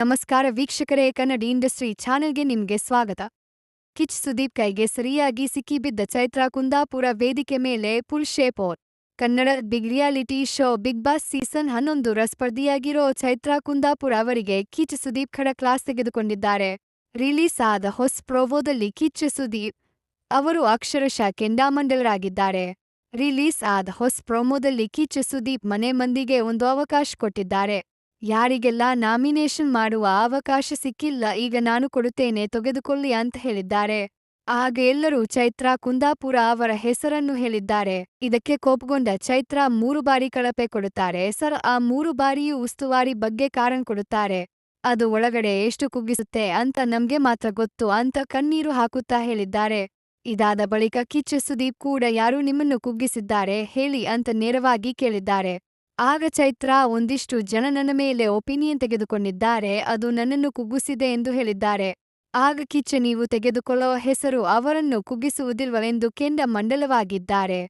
ನಮಸ್ಕಾರ ವೀಕ್ಷಕರೇ, ಕನ್ನಡ ಇಂಡಸ್ಟ್ರಿ ಚಾನೆಲ್ಗೆ ನಿಮ್ಗೆ ಸ್ವಾಗತ. ಕಿಚ್ ಸುದೀಪ್ ಕೈಗೆ ಸರಿಯಾಗಿ ಸಿಕ್ಕಿಬಿದ್ದ ಚೈತ್ರಾ ಕುಂದಾಪುರ ವೇದಿಕೆ ಮೇಲೆ ಪುಲ್ ಶೇಪೋರ್ Kannada big reality show Bigg Boss season ಹನ್ನೊಂದರ ಸ್ಪರ್ಧಿಯಾಗಿರೋ ಚೈತ್ರಾ ಕುಂದಾಪುರ ಅವರಿಗೆ ಕಿಚ್ ಸುದೀಪ್ ಖಡ ಕ್ಲಾಸ್ ತೆಗೆದುಕೊಂಡಿದ್ದಾರೆ. ರಿಲೀಸ್ ಆದ ಹೊಸ ಪ್ರೋವೋದಲ್ಲಿ ಕಿಚ್ ಸುದೀಪ್ ಅವರು ಅಕ್ಷರಶಃ ಕೆಂಡಾಮಂಡಲರಾಗಿದ್ದಾರೆ. ರಿಲೀಸ್ ಆದ ಹೊಸ ಪ್ರೊಮೋದಲ್ಲಿ ಕಿಚ್ ಸುದೀಪ್ ಮನೆ ಮಂದಿಗೆ ಒಂದು ಅವಕಾಶ ಕೊಟ್ಟಿದ್ದಾರೆ. ಯಾರಿಗೆಲ್ಲ ನಾಮಿನೇಷನ್ ಮಾಡುವ ಅವಕಾಶ ಸಿಕ್ಕಿಲ್ಲ, ಈಗ ನಾನು ಕೊಡುತ್ತೇನೆ, ತೆಗೆದುಕೊಳ್ಳಿ ಅಂತ ಹೇಳಿದ್ದಾರೆ. ಆಗ ಎಲ್ಲರೂ ಚೈತ್ರಾ, ಕುಂದಾಪುರ ಅವರ ಹೆಸರನ್ನು ಹೇಳಿದ್ದಾರೆ. ಇದಕ್ಕೆ ಕೋಪಗೊಂಡ ಚೈತ್ರಾ ಮೂರು ಬಾರಿ ಕಳಪೆ ಕೊಡುತ್ತಾರೆ. ಸರ್, ಆ ಮೂರು ಬಾರಿಯೂ ಉಸ್ತುವಾರಿ ಬಗ್ಗೆ ಕಾರಣ ಕೊಡುತ್ತಾರೆ. ಅದು ಒಳಗಡೆ ಎಷ್ಟು ಕುಗ್ಗಿಸುತ್ತೆ ಅಂತ ನಮ್ಗೆ ಮಾತ್ರ ಗೊತ್ತು ಅಂತ ಕಣ್ಣೀರು ಹಾಕುತ್ತಾ ಹೇಳಿದ್ದಾರೆ. ಇದಾದ ಬಳಿಕ ಕಿಚ್ಚ ಸುದೀಪ್ ಕೂಡ ಯಾರು ನಿಮ್ಮನ್ನು ಕುಗ್ಗಿಸಿದ್ದಾರೆ ಹೇಳಿ ಅಂತ ನೇರವಾಗಿ ಕೇಳಿದ್ದಾರೆ. ಆಗ ಚೈತ್ರ ಒಂದಿಷ್ಟು ಜನ ನನ್ನ ಮೇಲೆ ಒಪಿನಿಯನ್ ತೆಗೆದುಕೊಂಡಿದ್ದಾರೆ, ಅದು ನನ್ನನ್ನು ಕುಗ್ಗಿಸಿದೆ ಎಂದು ಹೇಳಿದ್ದಾರೆ. ಆಗ ಕಿಚ್ಚ, ನೀವು ತೆಗೆದುಕೊಳ್ಳುವ ಹೆಸರು ಅವರನ್ನು ಕುಗ್ಗಿಸುವುದಿಲ್ವವೆಂದು ಕೆಂಡ ಮಂಡಲವಾಗಿದ್ದಾರೆ.